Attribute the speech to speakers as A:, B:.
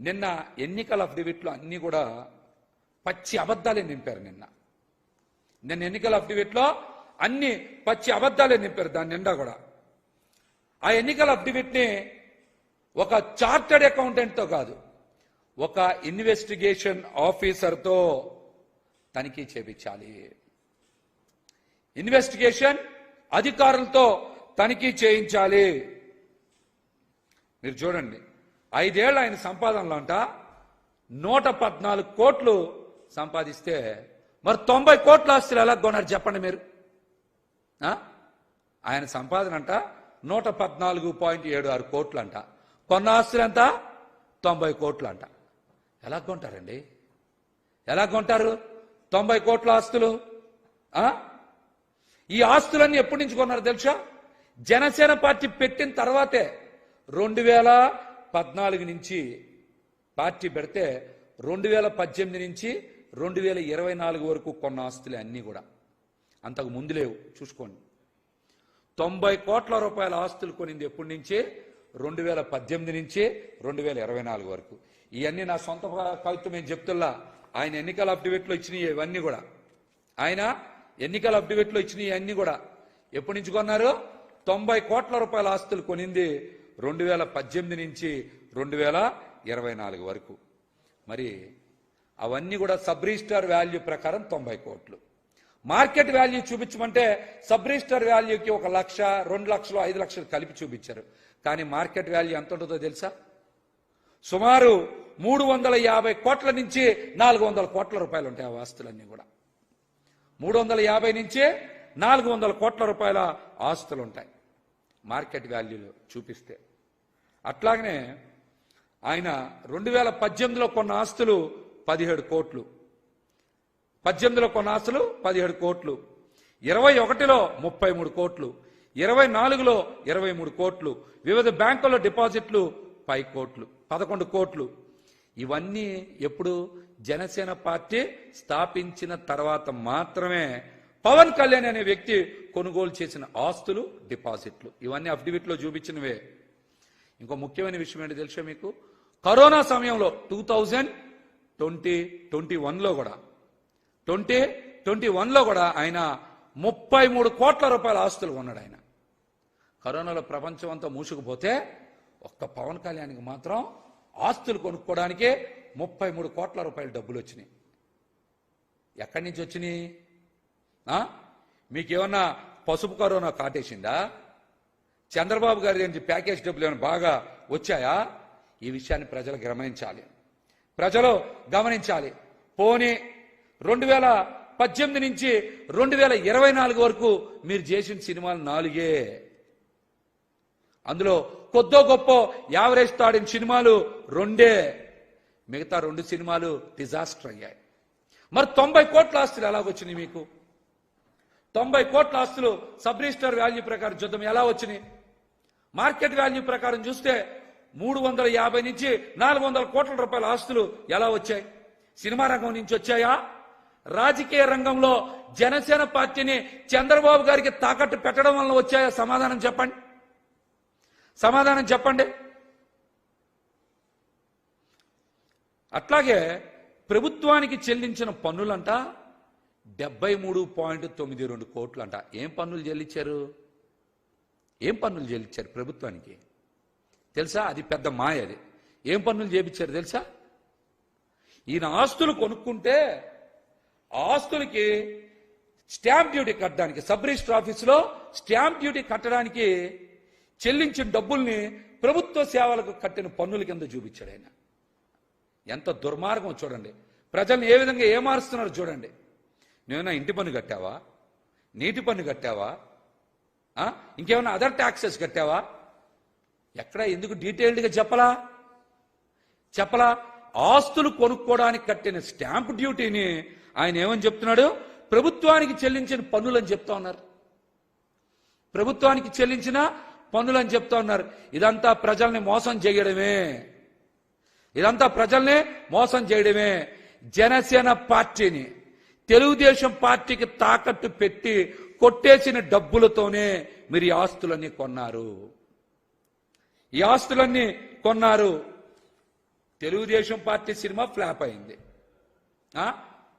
A: నిన్న ఎన్నికల అఫిడవిట్లు అన్నీ కూడా పచ్చి అబద్ధాలే నింపారు నిన్న. నిన్న ఎన్నికల అఫిడవిట్లో అన్ని పచ్చి అబద్ధాలే నింపారు దాని నిండా కూడా. ఆ ఎన్నికల అఫిడవిట్ని ఒక చార్టెడ్ అకౌంటెంట్తో కాదు ఒక ఇన్వెస్టిగేషన్ ఆఫీసర్తో తనిఖీ చేపించాలి. ఇన్వెస్టిగేషన్ అధికారులతో తనిఖీ చేయించాలి. మీరు చూడండి ఐదేళ్ళు ఆయన సంపాదనలో అంట నూట పద్నాలుగు కోట్లు సంపాదిస్తే మరి తొంభై కోట్ల ఆస్తులు ఎలా కొన్నారు చెప్పండి మీరు? ఆయన సంపాదన అంట నూట పద్నాలుగు పాయింట్ ఏడు ఆరు కోట్లు అంట. కొన్న ఆస్తులు ఎంత? తొంభై కోట్లు అంట. ఎలా కొంటారండి? ఎలా కొంటారు? తొంభై కోట్ల ఆస్తులు? ఈ ఆస్తులన్నీ ఎప్పటి నుంచి కొన్నారు తెలుసా? జనసేన పార్టీ పెట్టిన తర్వాతే రెండు వేల పద్నాలుగు నుంచి పార్టీ పెడితే రెండు వేల పద్దెనిమిది నుంచి రెండు వేల ఇరవై నాలుగు వరకు కొన్న ఆస్తులే అన్నీ కూడా. అంతకు ముందు లేవు చూసుకోండి. తొంభై కోట్ల రూపాయల ఆస్తులు కొనింది ఎప్పటి నుంచి? రెండు వేల పద్దెనిమిది నుంచి రెండు వేల ఇరవై నాలుగు వరకు. ఇవన్నీ నా సొంత కవిత్వం నేను చెప్తున్నా ఆయన ఎన్నికల అఫిడవిట్లో ఇచ్చినవి ఇవన్నీ కూడా. ఆయన ఎన్నికల అఫిడవిట్లో ఇచ్చినవి అన్నీ కూడా. ఎప్పటి నుంచి కొన్నారు? తొంభై కోట్ల రూపాయల ఆస్తులు కొనింది రెండు వేల పద్దెనిమిది నుంచి రెండు వేల ఇరవై నాలుగు వరకు. మరి అవన్నీ కూడా సబ్ రిజిస్టార్ వాల్యూ ప్రకారం తొంభై కోట్లు. మార్కెట్ వాల్యూ చూపించమంటే సబ్ రిజిస్టర్ వాల్యూకి ఒక లక్ష రెండు లక్షలు ఐదు లక్షలు కలిపి చూపించారు. కానీ మార్కెట్ వాల్యూ ఎంత ఉంటుందో తెలుసా? సుమారు మూడు వందల యాభై కోట్ల నుంచి నాలుగు వందల కోట్ల రూపాయలు ఉంటాయి ఆ ఆస్తులన్నీ కూడా. మూడు వందల యాభై నుంచి నాలుగు వందల కోట్ల రూపాయల ఆస్తులు ఉంటాయి. మార్కెట్ వాల్యూలో చూపిస్తే. అట్లాగనే ఆయన రెండు వేల పద్దెనిమిదిలో కొన్న ఆస్తులు పదిహేడు కోట్లు. పద్దెనిమిదిలో కొన్న ఆస్తులు పదిహేడు కోట్లు. ఇరవై ఒకటిలో ముప్పై మూడు కోట్లు. ఇరవై నాలుగులో ఇరవై మూడు కోట్లు. వివిధ బ్యాంకుల్లో డిపాజిట్లు పై కోట్లు పదకొండు కోట్లు. ఇవన్నీ ఎప్పుడు జనసేన పార్టీ స్థాపించిన తర్వాత మాత్రమే పవన్ కళ్యాణ్ అనే వ్యక్తి కొనుగోలు చేసిన ఆస్తులు డిపాజిట్లు. ఇవన్నీ అఫిడవిట్లో చూపించినవే. ఇంకో ముఖ్యమైన విషయం ఏంటి తెలుసా మీకు? కరోనా సమయంలో టూ థౌజండ్ ట్వంటీ ట్వంటీ వన్లో కూడా ట్వంటీ ట్వంటీ వన్లో కూడా ఆయన ముప్పై మూడు కోట్ల రూపాయల ఆస్తులు కొన్నాడు ఆయన. కరోనాలో ప్రపంచం అంతా మూసుకుపోతే ఒక్క పవన్ కళ్యాణ్కి మాత్రం ఆస్తులు కొనుక్కోవడానికే ముప్పై మూడు కోట్ల రూపాయల డబ్బులు వచ్చినాయి. ఎక్కడి నుంచి వచ్చినాయి? మీకేమన్నా పసుపు కరోనా కాటేసిందా? చంద్రబాబు గారి నుంచి ప్యాకేజ్ డబ్బులు ఏమైనా బాగా వచ్చాయా? ఈ విషయాన్ని ప్రజలు గమనించాలి. ప్రజలు గమనించాలి. పోనీ రెండు వేల పద్దెనిమిది నుంచి రెండు వేల ఇరవై నాలుగు వరకు మీరు చేసిన సినిమాలు నాలుగే. అందులో కొద్దో గొప్ప యావరేజ్ తాడిన సినిమాలు రెండే. మిగతా రెండు సినిమాలు డిజాస్టర్ అయ్యాయి. మరి తొంభై కోట్ల ఆస్తులు ఎలాగొచ్చినాయి మీకు? తొంభై కోట్ల ఆస్తులు సబ్ రిజిస్టర్ వాల్యూ ప్రకారం చూద్దాం ఎలా వచ్చినాయి. మార్కెట్ వాల్యూ ప్రకారం చూస్తే మూడు వందల యాభై నుంచి నాలుగు వందల కోట్ల రూపాయల ఆస్తులు ఎలా వచ్చాయి? సినిమా రంగం నుంచి వచ్చాయా? రాజకీయ రంగంలో జనసేన పార్టీని చంద్రబాబు గారికి తాకట్టు పెట్టడం వల్ల వచ్చాయా? సమాధానం చెప్పండి. సమాధానం చెప్పండి. అట్లాగే ప్రభుత్వానికి చెల్లించిన పన్నులంట డెబ్బై మూడు పాయింట్ తొమ్మిది రెండు కోట్లు అంట ఏం పన్నులు చెల్లించారు ఏం పన్నులు చెల్లించారు ప్రభుత్వానికి? తెలుసా? అది పెద్ద మాయ అది. ఏం పన్నులు చేపించారు తెలుసా? ఈయన ఆస్తులు కొనుక్కుంటే ఆస్తులకి స్టాంప్ డ్యూటీ కట్టడానికి సబ్ రిజిస్టర్ ఆఫీసులో స్టాంప్ డ్యూటీ కట్టడానికి చెల్లించిన డబ్బుల్ని ప్రభుత్వ సేవలకు కట్టిన పన్నుల కింద చూపించాడు ఆయన. ఎంత దుర్మార్గం చూడండి. ప్రజల్ని ఏ విధంగా ఏమారుస్తున్నారో చూడండి. నువ్వేమైనా ఇంటి పన్ను కట్టావా? నీటి పన్ను కట్టావా? ఇంకేమైనా అదర్ ట్యాక్సెస్ కట్టావా? ఎక్కడ? ఎందుకు డీటెయిల్డ్గా చెప్పలా? చెప్పలా? ఆస్తులు కొనుక్కోవడానికి కట్టిన స్టాంప్ డ్యూటీని ఆయన ఏమని చెప్తున్నాడు? ప్రభుత్వానికి చెల్లించిన పన్నులని చెప్తా ఉన్నారు. ప్రభుత్వానికి చెల్లించిన పన్నులని చెప్తా ఉన్నారు. ఇదంతా ప్రజల్ని మోసం చేయడమే. ఇదంతా ప్రజల్ని మోసం చేయడమే. జనసేన పార్టీని తెలుగుదేశం పార్టీకి తాకట్టు పెట్టి కొట్టేసిన డబ్బులతోనే మీరు ఆస్తులన్నీ కొన్నారు. ఈ ఆస్తులన్నీ కొన్నారు. తెలుగుదేశం పార్టీ సినిమా ఫ్లాప్ అయింది.